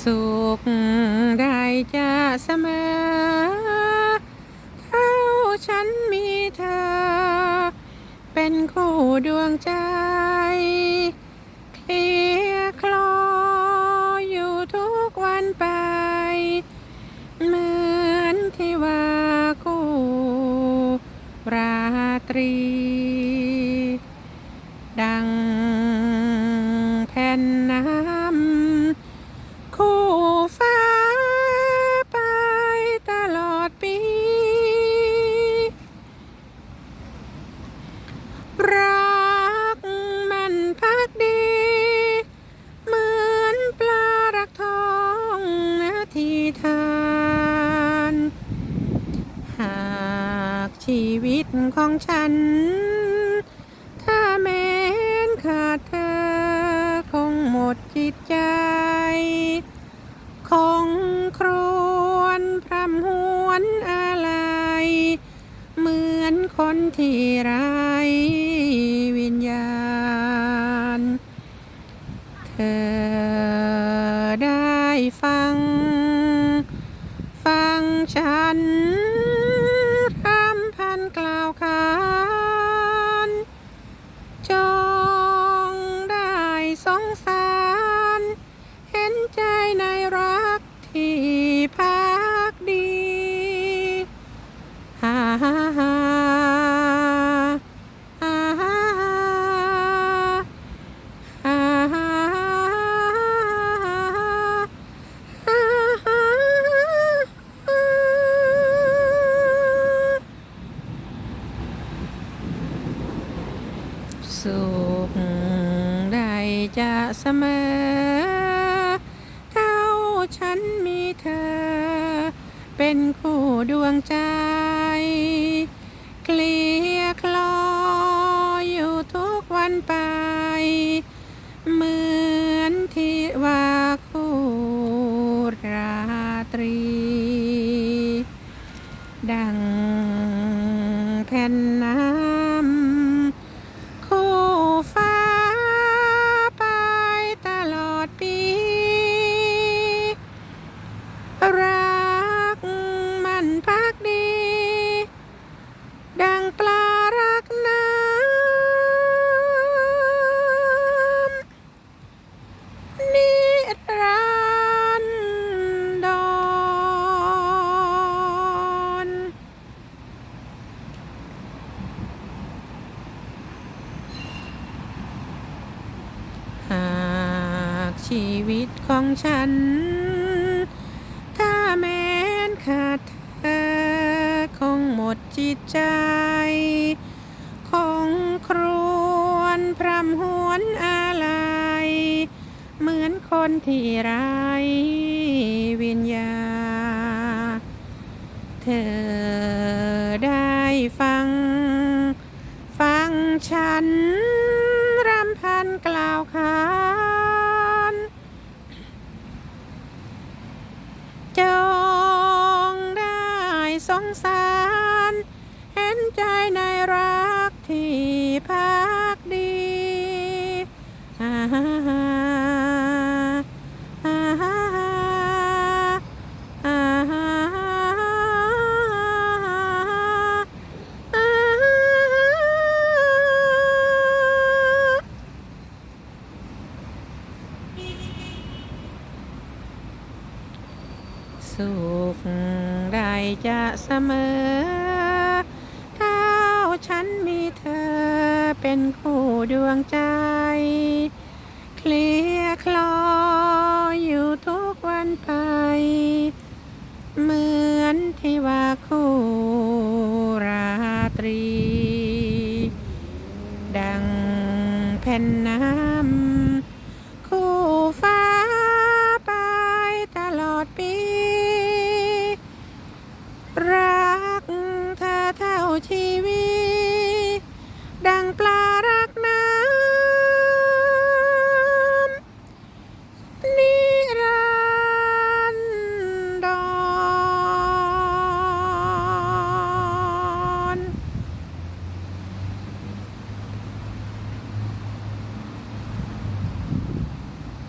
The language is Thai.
สุขได้จะเสมอ เท่าฉันมีเธอ เป็นคู่ดวงใจเคลียคลออยู่ทุกวันไป เหมือนที่ว่าคู่ราตรี ดังแผ่นน้ำ ชีวิตของฉัน ถ้าแม้นขาดเธอ คงหมดจิตใจ คงครวนพรำหวนอะไร เหมือนคนที่ไร้วิญญาณ เธอ สุขใดจะเสมอ เท่าฉันมีเธอ เป็นคู่ดวงใจเกลียคลออยู่ทุกวันไป เหมือนที่ว่าคู่ราตรี ดังแผ่นน้ำ ชีวิตของฉัน ถ้าแม้นขาดเธอคงหมดจิตใจ คงครวนพรำหวนอะไร เหมือนคนที่ไร้ สาร เห็นใจในรักที่พักดี ขใดจะเสมอ เท่าฉันมีเธอเป็นคู่ดวงใจ เคลียคลออยู่ทุกวันไป เหมือนที่ว่าคู่ราตรี ดังแผ่นน้ำ